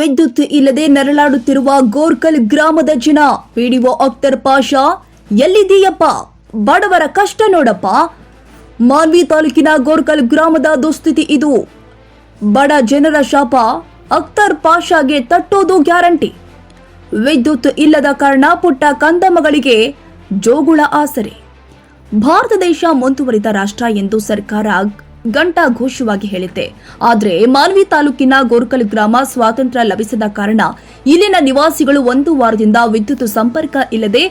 ವಿದ್ಯುತ್ ಇಲ್ಲದೆ ನರಳಾಡುತ್ತಿರುವ ಗೋರ್ಕಲ್ ಗ್ರಾಮದ ಜನ, ಪಿಡಿಒ ಅಖ್ತರ್ ಪಾಷಾ ಎಲ್ಲಿದೀಯಪ್ಪ ಬಡವರ ಕಷ್ಟ ನೋಡಪ್ಪ. ಮಾನ್ವಿ ತಾಲೂಕಿನ ಗೋರ್ಕಲ್ ಗ್ರಾಮದ ದುಸ್ಥಿತಿ ಇದು. ಬಡ ಜನರ ಶಾಪ ಅಖ್ತರ್ ಪಾಷಾಗೆ ತಟ್ಟೋದು ಗ್ಯಾರಂಟಿ. ವಿದ್ಯುತ್ ಇಲ್ಲದ ಕಾರಣ ಪುಟ್ಟ ಕಂದಮಗಳಿಗೆ ಜೋಗುಳ ಆಸರೆ. ಭಾರತ ದೇಶ ಮುಂದುವರಿದ ರಾಷ್ಟ್ರ ಎಂದು ಸರ್ಕಾರ ಗಂಟಾ ಘೋಷವಾಗಿ ಹೇಳಿದೆ ಆದರೆ ಮಾನ್ವಿ ತಾಲೂಕಿನ ಗೋರ್ಕಲ್ ಗ್ರಾಮ ಸ್ವಾತಂತ್ರ್ಯ ಲಭಿಸದ ಕಾರಣ ಇಲ್ಲಿನ ನಿವಾಸಿಗಳು ಒಂದು ವಾರದಿಂದ ವಿದ್ಯುತ್ ಸಂಪರ್ಕ ಇಲ್ಲದೆ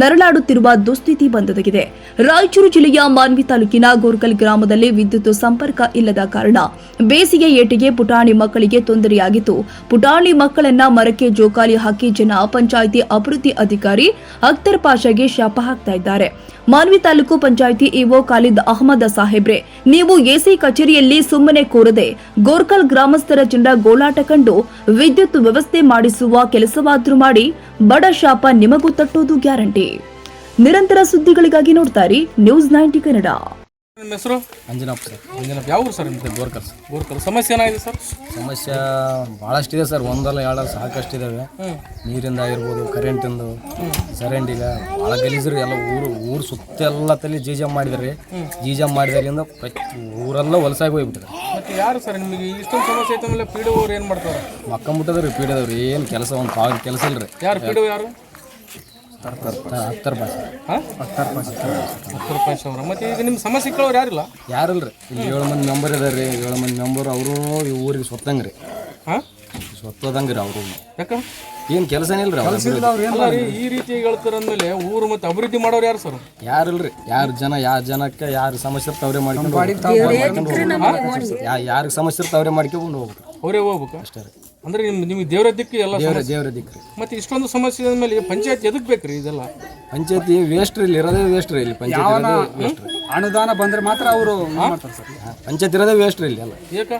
ನರಳಾಡುತ್ತಿರುವ ದುಸ್ಥಿತಿ ಬಂದೊದಗಿದೆ. ರಾಯಚೂರು ಜಿಲ್ಲೆಯ ಮಾನ್ವಿ ತಾಲೂಕಿನ ಗೋರ್ಕಲ್ ಗ್ರಾಮದಲ್ಲಿ ವಿದ್ಯುತ್ ಸಂಪರ್ಕ ಇಲ್ಲದ ಕಾರಣ ಬೇಸಿಗೆ ಏಟಿಗೆ ಪುಟಾಣಿ ಮಕ್ಕಳಿಗೆ ತೊಂದರೆಯಾಗಿತ್ತು. ಪುಟಾಣಿ ಮಕ್ಕಳನ್ನ ಮರಕ್ಕೆ ಜೋಕಾಲಿ ಹಾಕಿ ಜನ ಪಂಚಾಯಿತಿ ಅಭಿವೃದ್ಧಿ ಅಧಿಕಾರಿ ಅಖ್ತರ್ ಪಾಷಾಗೆ ಶಾಪ ಹಾಕ್ತಾ ಇದ್ದಾರೆ. ಮಾನ್ವಿ ತಾಲೂಕು ಪಂಚಾಯಿತಿ ಇಒ ಖಾಲಿದ್ ಅಹಮದ್ ಸಾಹೇಬ್ರೆ, ನೀವು ಎಸಿ ಕಚೇರಿಯಲ್ಲಿ ಸುಮ್ಮನೆ ಕೂರದೆ ಗೋರ್ಕಲ್ ಗ್ರಾಮಸ್ಥರ ಜನರ ಗೋಳಾಟ ಕಂಡು ವಿದ್ಯುತ್ ವ್ಯವಸ್ಥೆ ಮಾಡಿಸುವ ಕೆಲಸವಾದ್ರೂ ಮಾಡಿ ಬಡ ಶಾಪ ನಿಮಗೂ ತಟ್ಟುವುದು ಗ್ಯಾರಂಟಿ. ನಿರಂತರ ಸುದ್ದಿಗಳಿಗಾಗಿ ನೋಡ್ತಾರೆ ನ್ಯೂಸ್ ನೈಂಟಿ ಕನ್ನಡ. ನಿಮ್ಮ ಹೆಸರು? ಅಂಜನಪ್ಪ ಸರ್. ಅಂಜನಪ್ಪ. ಯಾವ ಊರು ಸರ್ ಗೋರ್ಕರ್ ಗೋರ್ಕರ್. ಸಮಸ್ಯೆ ಏನಾಗಿದೆ ಸರ್? ಸಮಸ್ಯೆ ಭಾಳಷ್ಟಿದೆ ಸರ್. ಒಂದಲ್ಲ ಎರಡಲ್ಲ ಸಾಕಷ್ಟಿದ್ದಾವೆ ನೀರಿಂದ ಆಗಿರ್ಬೋದು ಕರೆಂಟಿಂದು ಈಗ ಭಾಳ ಗಲೀಜರು ಎಲ್ಲ ಊರು ಊರು ಸುತ್ತ ಎಲ್ಲ ತಲೆ ಜೀಜಮ್ ಮಾಡಿದ್ರಿ. ಜೀಜಮ್ ಮಾಡಿದ್ರಿಂದ ಪ್ರತಿ ಊರೆಲ್ಲ ಹೊಲಸಾಗಿ ಹೋಗ್ಬಿಟ್ಟಿದೆ. ಮತ್ತೆ ಯಾರು ಸರ್ ನಿಮಗೆ ಇಷ್ಟೊಂದು ಸಮಸ್ಯೆ ಐತೆ ಆಮೇಲೆ ಪಿ ಡಿ ಏನು ಮಾಡ್ತಾರೆ? ಮಕ್ಕಂಬಿಟ್ಟದ್ರಿ ಪೀಡದವ್ರಿ ಏನು ಕೆಲಸ ಒಂದು ಕೆಲಸ ಇಲ್ರಿ. ಯಾರು ಪಿ ಡಿ ಯಾರು? ಹತ್ತರ ಭಾಷೆ ಹಾಂ ಹತ್ತು ರೂಪಾಯಿ ಸಾವಿರ ಮತ್ತೆ ಈಗ ನಿಮ್ಮ ಸಮಸ್ಯೆ ಕೇಳೋರು ಯಾರಿಲ್ಲ? ಯಾರಿಲ್ರಿ? ಇಲ್ಲಿ ಏಳು ಮಂದಿ ಮೆಂಬರ್ ಇದಾರೆ ರೀ ಏಳು ಮಂದಿ ಮೆಂಬರ್ ಅವರು ಈ ಊರಿಗೆ ಸ್ವತ್ತಂಗ್ರಿ ಹಾಂ? ಸ್ವತ್ತದಂಗ್ರಿ ಅವರು. ಯಾಕ? ಏನು ಕೆಲಸನೇ ಇಲ್ಲ ಅವ್ರ ಅಲ್ಲ ರೀ ಈ ರೀತಿ ಹೇಳ್ತಾರಂದ್ಮೇಲೆ ಊರು ಮತ್ತು ಅಭಿವೃದ್ಧಿ ಮಾಡೋರು ಯಾರು ಸರ್? ಯಾರಿಲ್ಲ ರೀ ಯಾರು ಜನ ಯಾರ ಜನಕ್ಕೆ ಯಾರ ಸಮಸ್ಯೆ ಇರ್ತಾವ ಮಾಡ್ಕೊಂಡು ಮಾಡ್ಕೊಂಡು ಯಾರಿಗೆ ಸಮಸ್ಯೆ ಇರ್ತಾವ ಅವ್ರೇ ಮಾಡ್ಕೊಂಡು ಹೋಗ್ಬೇಕು. ಅವರೇ ಹೋಗ್ಬೇಕು? ಅಷ್ಟೇ ರೀ. ಅಂದ್ರೆ ನಿಮ್ ನಿಮ್ಗೆ ದೇವರ ದಿಕ್ಕು ಎಲ್ಲ ದೇವರ ದಿಕ್ಕು. ಮತ್ತೆ ಇಷ್ಟೊಂದು ಸಮಸ್ಯೆ ಆದ್ಮೇಲೆ ಪಂಚಾಯತ್ ಎದಕ್ ಬೇಕ್ರಿ ಇದೆಲ್ಲ? ಪಂಚಾಯತಿ ವೇಸ್ಟ್ ರೀ ಇಲ್ಲಿ ಇರೋದೇ ವೇಸ್ಟ್ ರೀ ಇಲ್ಲಿ. ಪಂಚಾಯತ್ ಅನುದಾನ ಬಂದ್ರೆ ಮಾತ್ರ ಅವರು ಮಾಡ್ತಾರೆ ಸರ್. ಪಂಚಾಯತ್ ಇರೋದೇ ವೇಸ್ಟ್ ರೀ ಇಲ್ಲಿ ಎಲ್ಲ. ಯಾಕ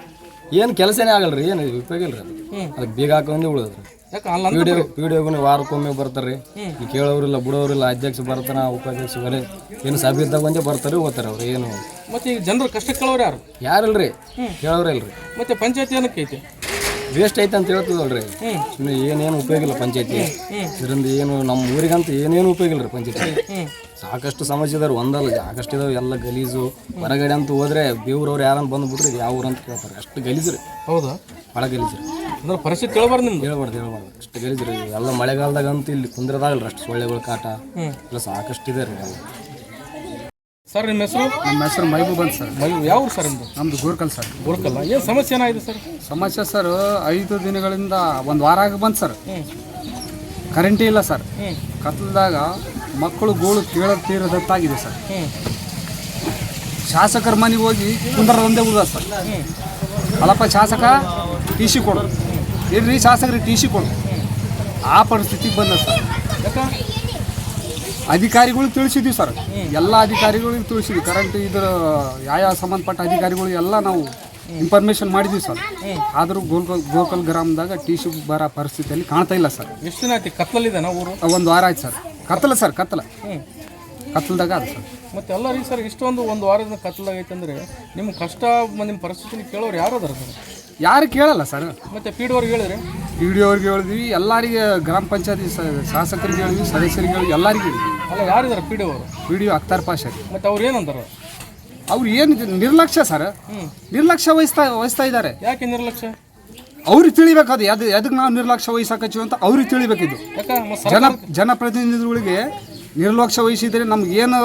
ಏನು ಕೆಲಸನೇ ಆಗಲ್ರಿ ಏನು ಉಪಯೋಗ ಇಲ್ರಿ ಅದು. ಅದಕ್ಕೆ ಬೀಗ ಹಾಕೊಂಡು ಉಳಿದ್ರಿ ಯಾಕ ಅಲ್ಲ ವಾರಕ್ಕೊಮ್ಮೆ ಬರ್ತಾರೆ ಈ ಕೇಳೋರಿಲ್ಲ ಬಿಡೋರಿಲ್ಲ ಅಧ್ಯಕ್ಷ ಬರ್ತಾನ ಉಪಾಧ್ಯಕ್ಷ ಬರೀ ಏನು ಸಭೆ ಇದ್ದಾಗ ಒಂದೇ ಬರ್ತಾರೆ ಹೋಗ್ತಾರೆ ಅವ್ರು ಏನು. ಮತ್ತೆ ಈಗ ಜನರು ಕಷ್ಟ ಕೇಳೋರು ಯಾರು? ಯಾರಿಲ್ರಿ? ಕೇಳೋರೇ ಇಲ್ರಿ. ಮತ್ತೆ ಪಂಚಾಯತ್ ಏನಕ್ಕೆ ಐತೆ? ವೇಸ್ಟ್ ಐತೆ ಅಂತ ಹೇಳ್ತದಲ್ರಿ. ಸುಮ್ಮನೆ ಏನೇನು ಉಪಯೋಗ ಇಲ್ಲ ಪಂಚಾಯತಿ. ಇದರಿಂದ ಏನು ನಮ್ಮ ಊರಿಗಂತ ಏನೇನು ಉಪಯೋಗ ಇಲ್ಲ ರೀ ಪಂಚಾಯತಿ ಸಾಕಷ್ಟು ಸಮಸ್ಯೆ ಇದಾರೆ ಒಂದಲ್ಲ ಸಾಕಷ್ಟು ಇದಾವೆ ಎಲ್ಲ ಗಲೀಜು. ಹೊರಗಡೆ ಅಂತ ಹೋದ್ರೆ ಬೇವ್ರವ್ರು ಯಾರನ್ನ ಬಂದ್ಬಿಟ್ರೆ ಯಾವ ಊರು ಅಂತ ಕೇಳ್ತಾರೆ. ಅಷ್ಟು ಗಲೀಜು ರೀ. ಹೌದಾ? ಭಾಳ ಗಲೀಜು ರೀ. ಅಂದ್ರೆ ಪರಿಸ್ಥಿತಿ ಕೇಳಬಾರ್ದು ನಿಮ್ಗೆ ಹೇಳ್ಬಾರ್ದು ಹೇಳ್ಬಾರ್ದು ಅಷ್ಟು ಗಲೀಜು ರೀ. ಎಲ್ಲ ಮಳೆಗಾಲದಾಗ ಅಂತೂ ಇಲ್ಲಿ ಕುಂದ್ರದಾಗಲ್ರಿ ಅಷ್ಟು ಸೊಳ್ಳೆಗಳ ಕಾಟ. ಎಲ್ಲ ಸಾಕಷ್ಟು ಇದೆ ರೀ ಎಲ್ಲ. ಸರ್ ನಿಮ್ಮ ಹೆಸರು? ನಮ್ಮ ಹೆಸರು ಮೈಬೂಬ್ ಅಂತ ಸರ್. ಮೈ ಯಾವ ಊರು ಸರ್ ನಿಮ್ದು? ನಮ್ದು ಗೋರ್ಕಲ್ ಸರ್. ಗೋರ್ಕಲ್ಲ. ಏನು ಸಮಸ್ಯೆ ಏನಾಗಿದೆ ಸರ್? ಸಮಸ್ಯೆ ಸರ್ ಐದು ದಿನಗಳಿಂದ ಒಂದು ವಾರ ಆಗಿ ಬಂತು ಸರ್. ಕರೆಂಟೇ ಇಲ್ಲ ಸರ್. ಕತ್ಲದಾಗ ಮಕ್ಕಳು ಗೋಳು ಕೇಳ ತೀರದತ್ತಾಗಿದೆ ಸರ್. ಶಾಸಕರ ಮನೆಗೆ ಹೋಗಿ ಕುಂದರದೊಂದೇ ಉಳ್ದ ಸರ್. ಅಲ್ಲಪ್ಪ ಶಾಸಕ ಟಿ ಸಿ ಕೊಡು. ಇರ್ರಿ ಶಾಸಕರಿಗೆ ಟಿ ಸಿ ಕೊಡು. ಆ ಪರಿಸ್ಥಿತಿಗೆ ಬಂದ ಸರ್. ಯಾಕ? ಅಧಿಕಾರಿಗಳು ತಿಳಿಸಿದ್ವಿ ಸರ್. ಎಲ್ಲ ಅಧಿಕಾರಿಗಳಿಗೆ ತಿಳಿಸಿದ್ವಿ. ಕರೆಂಟ್ ಇದ್ರ ಯಾವ ಸಂಬಂಧಪಟ್ಟ ಅಧಿಕಾರಿಗಳು ಎಲ್ಲ ನಾವು ಇನ್ಫಾರ್ಮೇಷನ್ ಮಾಡಿದ್ವಿ ಸರ್. ಆದರೂ ಗೋಲ್ಕಲ್ ಗೋಕಲ್ ಗ್ರಾಮದಾಗ ಟಿ ಶಿ ಬರೋ ಪರಿಸ್ಥಿತಿಯಲ್ಲಿ ಕಾಣ್ತಾ ಇಲ್ಲ ಸರ್. ಎಷ್ಟು ದಿನ ಆಯ್ತು? ಕತ್ಲಲ್ಲಿದ್ದಾನ ಊರು? ಒಂದು ವಾರ ಆಯ್ತು ಸರ್. ಕತ್ತಲ ಸರ್ ಕತ್ತಲ ಕತ್ತಲದಾಗ ಅದು ಸರ್. ಮತ್ತೆ ಎಲ್ಲರಿಗೆ ರೀ ಸರ್ ಇಷ್ಟೊಂದು ಒಂದು ವಾರದಿಂದ ಕತ್ತಲಾಗೈತೆ ಅಂದ್ರೆ ನಿಮ್ಮ ಕಷ್ಟ ನಿಮ್ಮ ಪರಿಸ್ಥಿತಿನ ಕೇಳೋರು ಯಾರು ಅದಾರ ಸರ್? ಯಾರು ಕೇಳಲ್ಲ ಸರ್? ಮತ್ತೆ ಪಿ ಡಿ ಅವ್ರಿಗೆ ಹೇಳಿದ್ರೆ? ಪಿ ಡಿ ಅವ್ರಿಗೆ ಹೇಳಿದ್ವಿ ಎಲ್ಲರಿಗೆ ಗ್ರಾಮ ಪಂಚಾಯತಿ ಶಾಸಕರಿಗೆ ಹೇಳಿದ್ವಿ ಸದಸ್ಯರಿಗೆ ಹೇಳಿದ್ವಿ ಎಲ್ಲರಿಗೆ ಹೇಳಿದ್ವಿ. ಅಲ್ಲ ಯಾರಿದ್ದಾರೆ ಪಿ ಡಿ ಅವರು ಪಿ ಡಿ ಅಖ್ತಾರ್ ಅಕ್ತಾರ್ ರೀ. ಮತ್ತೆ ಅವ್ರು ಏನಂತಾರ ಅವ್ರು ಏನು ನಿರ್ಲಕ್ಷ್ಯ ಸರ್? ನಿರ್ಲಕ್ಷ್ಯ ವಹಿಸ್ತಾ ವಹಿಸ್ತಾ ಇದ್ದಾರೆ. ಯಾಕೆ ನಿರ್ಲಕ್ಷ್ಯ? ಅವ್ರಿಗೆ ತಿಳಿಬೇಕು ಅದು ಅದು ಎದಕ್ಕೆ ನಾವು ನಿರ್ಲಕ್ಷ್ಯ ವಹಿಸಕತ್ತೀವಿ ಅಂತ ಅವ್ರಿಗೆ ತಿಳಿಬೇಕಿದ್ದು ಜನ ಜನಪ್ರತಿನಿಧಿಗಳಿಗೆ ನಿರ್ಲಕ್ಷ್ಯ ವಹಿಸಿದರೆ ನಮ್ಗೆ ಏನು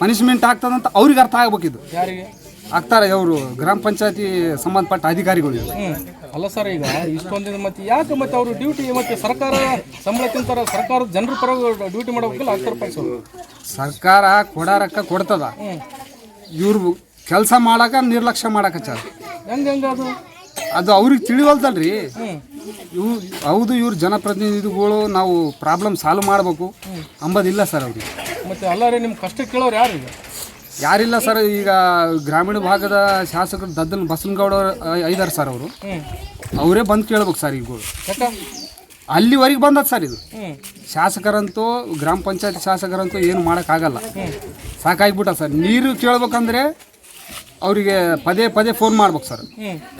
ಪನಿಷ್ಮೆಂಟ್ ಆಗ್ತದಂತ ಅವ್ರಿಗೆ ಅರ್ಥ ಆಗ್ಬೇಕಿದ್ದು ಯಾರಿಗೆ? ಆಗ್ತಾರೆ ಅವರು ಗ್ರಾಮ ಪಂಚಾಯತಿ ಸಂಬಂಧಪಟ್ಟ ಅಧಿಕಾರಿಗಳು ಅಲ್ಲ ಸರ್ ಈಗ ಇಷ್ಟೊಂದಿನ ಮತ್ತೆ ಯಾಕೆ ಮತ್ತೆ ಅವರು ಡ್ಯೂಟಿ ಮತ್ತೆ ಸರ್ಕಾರ ಸಂಬಳಕ್ಕಿಂತ ತಿಂತಾರ ಸರ್ಕಾರದ ಜನರ ಪರ ಡ್ಯೂಟಿ ಮಾಡಬೇಕಲ್ಲ ಆಗ್ತಾರ ರೂಪಾಯಿ. ಸರ್ಕಾರ ಕೊಡಾರಕ್ಕ ಕೊಡ್ತದ. ಇವ್ರು ಕೆಲಸ ಮಾಡಕ ನಿರ್ಲಕ್ಷ್ಯ ಮಾಡಕ ಹೆಂಗ್ ಹೆಂಗ ಅದು? ಅದು ಅವ್ರಿಗೆ ತಿಳಿವಲ್ದಲ್ರಿ. ಇವು ಹೌದು ಇವ್ರ ಜನಪ್ರತಿನಿಧಿಗಳು ನಾವು ಪ್ರಾಬ್ಲಮ್ ಸಾಲ್ವ್ ಮಾಡಬೇಕು. ಅಂಬೋದಿಲ್ಲ ಸರ್ ಅವ್ರಿಗೆ. ಮತ್ತೆ ಅಲ್ಲ ರೀ ನಿಮ್ಮ ಕಷ್ಟ ಕೇಳೋರು ಯಾರು ಈಗ? ಯಾರಿಲ್ಲ ಸರ್ ಈಗ ಗ್ರಾಮೀಣ ಭಾಗದ ಶಾಸಕರು ದದ್ದನ್ ಬಸನಗೌಡ ಐದಾರು ಸರ್ ಅವರು. ಅವರೇ ಬಂದು ಕೇಳ್ಬೇಕು ಸರ್ ಈಗ. ಅಲ್ಲಿವರೆಗೆ ಬಂದದ ಸರ್ ಇದು. ಶಾಸಕರಂತೂ ಗ್ರಾಮ ಪಂಚಾಯತ್ ಶಾಸಕರಂತೂ ಏನು ಮಾಡೋಕ್ಕಾಗಲ್ಲ. ಸಾಕಾಗ್ಬಿಟ್ಟ ಸರ್. ನೀರು ಕೇಳ್ಬೇಕಂದ್ರೆ ಅವರಿಗೆ ಪದೇ ಪದೇ ಫೋನ್ ಮಾಡ್ಬೇಕು ಸರ್.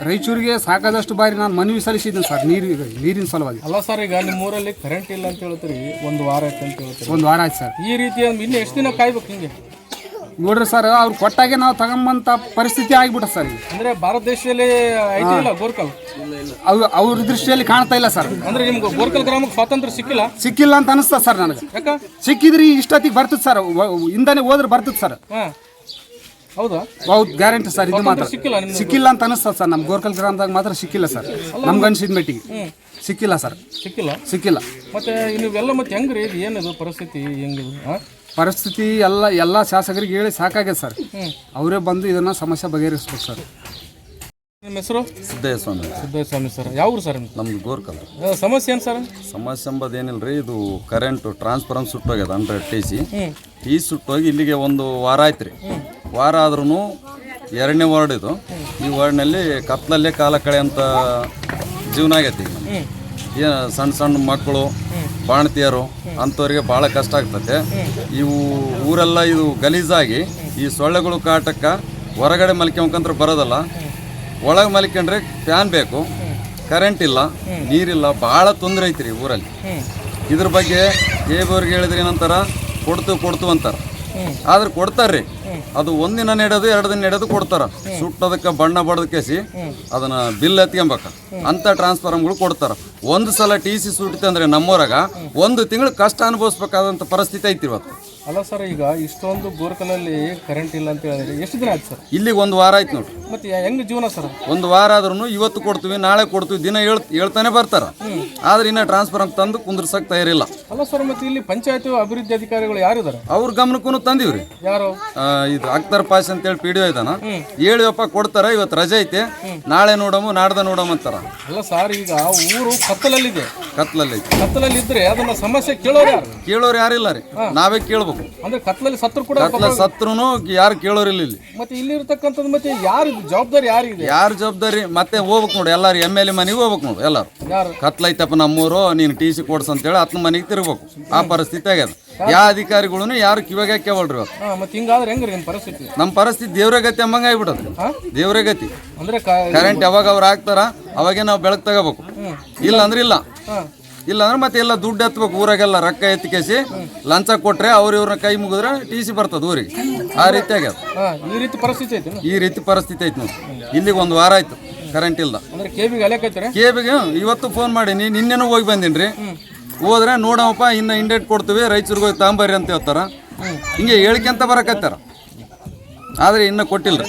ರಾಯಚೂರಿಗೆ ಸಾಕಾದಷ್ಟು ಬಾರಿ ನಾನು ಮನವಿ ಸಲ್ಲಿಸಿದ್ದೀನಿ ಸರ್ ನೀರು ನೀರಿನ ಸಲುವಾಗಿ. ಅಲ್ಲ ಸರ್ ಈಗ ನಿಮ್ಮ ಊರಲ್ಲಿ ಕರೆಂಟ್ ಇಲ್ಲ ಅಂತ ಹೇಳ್ತೀರಿ. ಒಂದು ವಾರ ಆಯ್ತು ಅಂತ ಹೇಳ್ತೀರಿ. ಒಂದು ವಾರ ಆಯ್ತು ಸರ್. ಈ ರೀತಿ ಇನ್ನು ಎಷ್ಟು ದಿನ ಕಾಯ್ಬೇಕು ಹಿಂಗೆ ನೋಡ್ರಿ ಸರ್ ಅವ್ರು ಕೊಟ್ಟಾಗೆ ನಾವು ತಗೊಂಬಂತ ಪರಿಸ್ಥಿತಿ ಆಗ್ಬಿಟ್ಟ ಸರ್ ಈಗ. ಅಂದ್ರೆ ಭಾರತ ದೇಶದಲ್ಲಿ ಐತಿ ಇಲ್ಲ ಗೋರ್ಕಲ್? ಅವ್ರು ಅವ್ರ ದೃಷ್ಟಿಯಲ್ಲಿ ಕಾಣ್ತಾ ಇಲ್ಲ ಸರ್. ಅಂದ್ರೆ ನಿಮ್ಗೆ ಗೋರ್ಕಲ್ ಗ್ರಾಮಕ್ಕೆ ಸ್ವಾತಂತ್ರ್ಯ ಸಿಕ್ಕಿಲ್ಲ? ಸಿಕ್ಕಿಲ್ಲ ಅಂತ ಅನಿಸ್ತದೆ ಸರ್ ನನಗೆ. ಯಾಕ? ಸಿಕ್ಕಿದ್ರಿ ಇಷ್ಟೊತ್ತಿಗೆ ಬರ್ತದೆ ಸರ್ ಹಿಂದಾನೆ ಹೋದ್ರೆ ಬರ್ತದೆ ಸರ್. ಹಾ. ಹೌದಾ? ಹೌದು ಗ್ಯಾರಂಟಿ ಸರ್ ಇದು ಮಾತ್ರ. ಸಿಕ್ಕಿಲ್ಲ ನಿಮ್ಗೆ? ಸಿಕ್ಕಿಲ್ಲ ಅಂತ ಅನಿಸ್ತದೆ ಸರ್ ನಮ್ಮ ಗೋರ್ಕಲ್ ಗ್ರಾಮದಾಗ ಮಾತ್ರ ಸಿಕ್ಕಿಲ್ಲ ಸರ್. ನಮ್ಗೆ ಅನ್ಸಿದ ಮಟ್ಟಿಗೆ. ಸಿಕ್ಕಿಲ್ಲ ಸರ್. ಸಿಕ್ಕಿಲ್ಲ? ಸಿಕ್ಕಿಲ್ಲ. ಮತ್ತೆ ಇವೆಲ್ಲ ಮತ್ತೆ ಹೆಂಗ್ರಿ ಇದು? ಏನದು ಪರಿಸ್ಥಿತಿ ಹೆಂಗಿದು? ಹಾ? ಪರಿಸ್ಥಿತಿ ಎಲ್ಲ ಎಲ್ಲ ಶಾಸಕರಿಗೆ ಹೇಳಿ ಸಾಕಾಗಿದೆ ಸರ್. ಅವರೇ ಬಂದು ಇದನ್ನ ಸಮಸ್ಯೆ ಬಗೆಹರಿಸ್ಬೇಕು ಸರ್. ನಿಮ್ಮ ಹೆಸರು? ಸಿದ್ದಯ್ಯ ಸ್ವಾಮಿ ಸಿದ್ದಯ್ಯ ಸ್ವಾಮಿ ಸರ್. ಯಾವ ಊರು ಸರ್ ನಿಮ್ದು? ನಮ್ದು ಗೋರ್ಕಲ್. ಆ, ಸಮಸ್ಯೆ ಏನು ಸರ್? ಸಮಸ್ಯೆ ಎಂಬುದು ಏನಿಲ್ಲ ರೀ ಇದು ಕರೆಂಟು ಟ್ರಾನ್ಸ್ಫಾರಮ್ ಸುಟ್ಟೋಗ್ಯದ ಹಂಡ್ರೆಡ್ ಟಿ ಸಿ ಟಿ ಸುಟ್ಟೋಗಿ ಇಲ್ಲಿಗೆ ಒಂದು ವಾರ ಆಯ್ತು ರೀ ವಾರ ಆದ್ರೂ ಎರಡನೇ ವಾರ್ಡ್ ಇದು. ಈ ವಾರ್ಡ್ನಲ್ಲಿ ಕತ್ಲಲ್ಲೇ ಕಾಲ ಅಂತ ಜೀವನ ಆಗೈತಿ. ಈಗ ನಮ್ಗೆ. ಏನು ಸಣ್ಣ ಸಣ್ಣ ಮಕ್ಕಳು ಬಾಣತಿಯರು ಅಂಥವ್ರಿಗೆ ಭಾಳ ಕಷ್ಟ ಆಗ್ತದೆ ಇವು ಊರೆಲ್ಲ ಇದು ಗಲೀಜಾಗಿ ಈ ಸೊಳ್ಳೆಗಳು ಕಾಟಕ್ಕೆ ಹೊರಗಡೆ ಮಲ್ಕೊಂಡ್ಕಂತ್ರ ಬರೋದಲ್ಲ. ಒಳಗೆ ಮಲ್ಕೊಂಡ್ರೆ ಫ್ಯಾನ್ ಬೇಕು, ಕರೆಂಟ್ ಇಲ್ಲ, ನೀರಿಲ್ಲ ಭಾಳ ತೊಂದರೆ ಐತ್ರಿ ಊರಲ್ಲಿ. ಇದ್ರ ಬಗ್ಗೆ ಏಬೋರ್ಗೆ ಹೇಳಿದ್ರೆ ಏನಂತಾರ? ಕೊಡ್ತು ಕೊಡ್ತು ಅಂತಾರ. ಆದ್ರೆ ಕೊಡ್ತಾರ್ರಿ. ಅದು ಒಂದಿನ ನೆಡೋದು ಎರಡು ದಿನ ನೆಡೋದು ಕೊಡ್ತಾರ. ಸುಟ್ಟದಕ್ಕೆ ಬಣ್ಣ ಬಡದ ಕೇಸಿ ಅದನ್ನ ಬಿಲ್ ಎತ್ಕೊಂಬೇಕ. ಅಂತ ಟ್ರಾನ್ಸ್ಫಾರ್ಮ್ಗಳು ಕೊಡ್ತಾರ. ಒಂದು ಸಲ ಟಿ ಸಿ ಸುಟ್ಟಿತಂದ್ರೆ ನಮ್ಮೂರಾಗ ಒಂದು ತಿಂಗಳು ಕಷ್ಟ ಅನುಭವಿಸ್ಬೇಕಾದಂಥ ಪರಿಸ್ಥಿತಿ ಐತಿ ಇವತ್ತು. ಅಲ್ಲ ಸರ್ ಈಗ ಇಷ್ಟೊಂದು ಬೋರ್ಕನಲ್ಲಿ ಕರೆಂಟ್ ಇಲ್ಲ ಅಂತ ಹೇಳಿದ್ರೆ ಎಷ್ಟು ದಿನ ಆಯ್ತು ಸರ್ ಇಲ್ಲಿಗೆ ಒಂದು ವಾರ ಆಯ್ತು ನೋಡ್ರಿ. ಮತ್ತೆ ಹೆಂಗ್ ಜೀವನ ಸರ್ ಒಂದು ವಾರ ಆದ್ರೂ ಇವತ್ತು ಕೊಡ್ತೀವಿ ನಾಳೆ ಕೊಡ್ತೀವಿ ದಿನ ಹೇಳ್ ಹೇಳ್ತಾನೆ ಬರ್ತಾರ. ಆದ್ರೆ ಇನ್ನ ಟ್ರಾನ್ಸ್ಫಾರ್ಮ್ ತಂದು ಕುಂದ್ರಸಕ್ ತಯಾರಿಲ್ಲ. ಅಲ್ಲ ಸರ್ ಮತ್ತೆ ಇಲ್ಲಿ ಪಂಚಾಯತ್ ಅಭಿವೃದ್ಧಿ ಅಧಿಕಾರಿಗಳು ಯಾರಿದ್ದಾರೆ ಅವ್ರ ಗಮನಕ್ಕೂ ತಂದಿವ್ರಿ. ಯಾರು? ಆ, ಇದು ಅಕ್ತರ್ ಪಾಸ್ ಅಂತೇಳಿ ಪಿ ಡಿ ಇದಾನ. ಹೇಳಿವಪ್ಪ ಕೊಡ್ತಾರ ಇವತ್ತು ರಜೆ ಐತೆ. ನಾಳೆ ನೋಡಮು ನಾಡ್ದ ನೋಡಮ್ ಅಂತಾರ. ಅಲ್ಲ ಸರ್ ಈಗ ಊರು ಕತ್ತಲಲ್ಲಿದೆ. ಕತ್ತಲಲ್ಲಿ ಐತಿ. ಕತ್ತಲಲ್ಲಿ ಇದ್ರೆ ಅದನ್ನ ಸಮಸ್ಯೆ ಕೇಳೋರು ಯಾರು? ಕೇಳೋರು ಯಾರಿಲ್ಲ ರೀ. ನಾವೇ ಕೇಳ್ಬೇಕು. ಅಂದ್ರೆ ಕತ್ಲಲ್ಲಿ ಸತ್ರು ಕೂಡ ಕತ್ಲ ಸತ್ರುನು ಯಾರು ಕೇಳೋರಿಲ್ಲ ಇಲ್ಲಿ ಮತ್ತೆ ಇಲ್ಲಿ ಇರ್ತಕ್ಕಂಥದ್ದು ಮತ್ತೆ ಯಾರು? ಜವಾಬ್ದಾರಿ ಯಾರಿಗಿದೆ ಯಾರು ಜವಾಬ್ದಾರಿ? ಮತ್ತೆ ಹೋಗ್ಬೇಕು ನೋಡಿ ಎಲ್ಲಾರು ಎಂ ಎಲ್ ಎ ಮನೆಗೆ ಹೋಗ್ಬೇಕು ನೋಡಿ ಎಲ್ಲಾರು. ಯಾರು? ಕತ್ಲೈತಪ್ಪ ನಮ್ಮೂರು ನೀನು ಟಿ ಸಿ ಕೊಡ್ಸ್ ಅಂತೇಳಿ ಹತ್ತು ಮನೆಗೆ ತಿರ್ಬೇಕು ಆ ಪರಿಸ್ಥಿತಿ ಆಗ್ಯದ. ಯಾವ ಅಧಿಕಾರಿಗಳು ಯಾರು ಕಿವಾಗ ಕೇಳ್ರಿ ಹಾ ಮತ್ತೆ ಹಿಂಗಾದ್ರೆ ಹೆಂಗ್ರಿ ನಿಮ್ಮ ಪರಿಸ್ಥಿತಿ? ನಮ್ಮ ಪರಿಸ್ಥಿತಿ ದೇವ್ರ ಗತಿ ಅಂಬಂಗ ಆಗ್ಬಿಡೋದು ದೇವ್ರ ಗತಿ. ಅಂದ್ರೆ ಕ- ಕರೆಂಟ್ ಯಾವಾಗ ಅವ್ರು ಹಾಕ್ತಾರ ಅವಾಗೇ ನಾವು ಬೆಳಕು ತಗೋಬೇಕು. ಇಲ್ಲ ಅಂದ್ರೆ ಇಲ್ಲ. ಇಲ್ಲ ಅಂದ್ರೆ ಮತ್ತೆ ಎಲ್ಲ ದುಡ್ಡು ಎತ್ತಬೇಕು ಊರಾಗೆಲ್ಲ ರೊಕ್ಕ ಎತ್ತಿಕೇಸಿ ಲಂಚ ಕೊಟ್ರೆ ಅವ್ರ ಇವ್ರನ್ನ ಕೈ ಮುಗಿದ್ರೆ ಟಿ ಸಿ ಬರ್ತದ ಊರಿಗೆ. ಆ ರೀತಿ ಆಗ್ಯದ ಈ ರೀತಿ ಪರಿಸ್ಥಿತಿ ಐತಿ ಈ ರೀತಿ ಪರಿಸ್ಥಿತಿ ಐತಿ ನೋಡಿ. ಇಲ್ಲಿಗೆ ಒಂದು ವಾರ ಆಯ್ತು ಕರೆಂಟ್ ಇಲ್ಲ ಕೇಬಿಗೆ ಇವತ್ತು ಫೋನ್ ಮಾಡಿ ನೀ ನಿನ್ನೆನೂ ಹೋಗಿ ಬಂದಿನ್ರಿ. ಹೋದ್ರೆ ನೋಡಪ್ಪ ಇನ್ನು ಇಂಡೇಟ್ ಕೊಡ್ತೀವಿ ರೈತರಿಗೆ ಹೋಗಿ ಅಂತ ಹೇಳ್ತಾರ. ಹಿಂಗೆ ಹೇಳ್ಕೊಂತ ಬರಕತ್ತಾರ ಆದ್ರೆ ಇನ್ನೂ ಕೊಟ್ಟಿಲ್ಲ